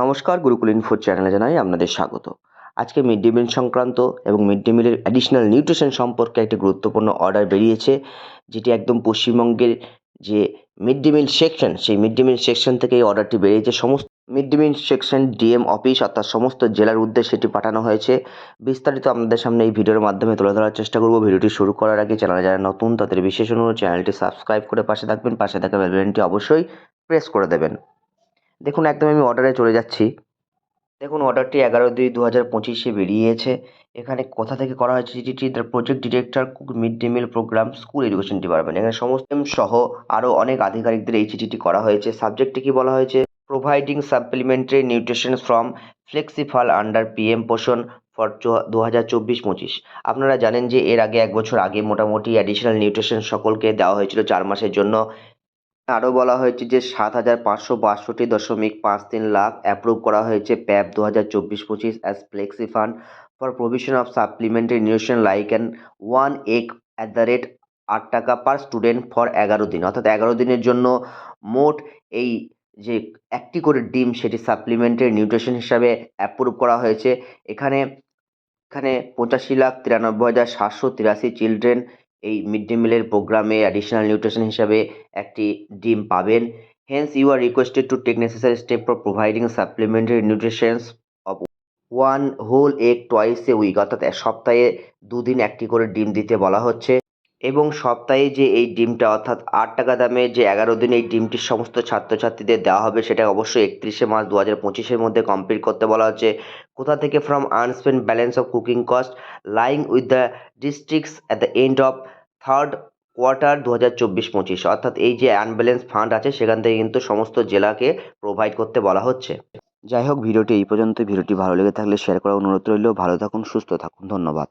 নমস্কার, গুরুকুল ইনফো চ্যানেলে জানাই আপনাদের স্বাগত। আজকে মিড ডে মিল সংক্রান্ত এবং মিড ডে মিলের অ্যাডিশনাল নিউট্রিশন সম্পর্কে একটি গুরুত্বপূর্ণ অর্ডার বেরিয়েছে, যেটি একদম পশ্চিমবঙ্গের যে মিড ডে মিল সেকশন সেই মিড ডে মিল সেকশন থেকে এই অর্ডারটি বেরিয়েছে। সমস্ত mid day meal section DM office অর্থাৎ সমস্ত জেলার উদ্দেশ্যে এটি পাঠানো হয়েছে। বিস্তারিত আপনাদের সামনে এই ভিডিওর মাধ্যমে তুলে ধরার চেষ্টা করব। ভিডিওটি শুরু করার আগে চ্যানেলে যারা নতুন, তাদের বিশেষ অনুরোধ, চ্যানেলটি সাবস্ক্রাইব করে পাশে থাকবেন। পাশে থাকা বেলবেনটি অবশ্যই প্রেস করে দেবেন। দেখুন, একদম আমি অর্ডারে চলে যাচ্ছি। দেখুন অর্ডারটি এগারো দুই দু হাজার পঁচিশে বেরিয়েছে। এখানে কোথা থেকে করা হয়েছে চিঠিটি the project director cook mid day meal programme school education department এখানে সমস্ত সহ আরও অনেক আধিকারিকদের এই চিঠিটি করা হয়েছে। সাবজেক্টটি কি বলা হয়েছে? Providing supplementary nutrition from flexi fund under PM Poshan for দু হাজার চব্বিশ পঁচিশ। আপনারা জানেন যে এর আগে এক বছর আগে মোটামুটি অ্যাডিশনাল নিউট্রিশন সকলকে দেওয়া হয়েছিল চার মাসের জন্য। আরও বলা হয়েছে যে সাত হাজার পাঁচশো বাষট্টি দশমিক পাঁচ তিন লাখ অ্যাপ্রুভ করা হয়েছে প্যাপ দু হাজার চব্বিশ পঁচিশ as flexi fund for provision of supplementary nutrition like an one egg at the rate আট টাকা পার স্টুডেন্ট ফর এগারো দিন। অর্থাৎ এগারো দিনের জন্য মোট এই যে একটি করে ডিম, সেটি সাপ্লিমেন্টারি নিউট্রিশন হিসাবে অ্যাপ্রুভ করা হয়েছে। এখানে এখানে পঁচাশি লাখ তিরানব্বই হাজার সাতশো তিরাশি চিলড্রেন এই মিড ডে মিলের প্রোগ্রামে অ্যাডিশনাল নিউট্রিশন হিসাবে একটি ডিম পাবেন। Hence you are requested to take necessary step for providing supplementary nutritions of one whole egg twice a week অর্থাৎ সপ্তাহে দুদিন একটি করে ডিম দিতে বলা হচ্ছে। এবং সপ্তাহে যে এই ডিমটা, অর্থাৎ আট টাকা দামে যে এগারো দিন এই ডিমটি সমস্ত ছাত্রছাত্রীদের দেওয়া হবে, সেটা অবশ্যই একত্রিশে মার্চ দু হাজার পঁচিশের মধ্যে কমপ্লিট করতে বলা হচ্ছে। কোথা থেকে from unspent balance of cooking cost lying with the districts at the end of third quarter দু হাজার চব্বিশ পঁচিশ, অর্থাৎ এই যে অ্যাম্বুলেন্স ফান্ড আছে, সেখান থেকে কিন্তু সমস্ত জেলাকে প্রোভাইড করতে বলা হচ্ছে। যাই হোক, ভিডিওটি এই পর্যন্ত ভিডিওটি ভালো লেগে থাকলে শেয়ার করার অনুরোধ রইল। ভালো থাকুন, সুস্থ থাকুন। ধন্যবাদ।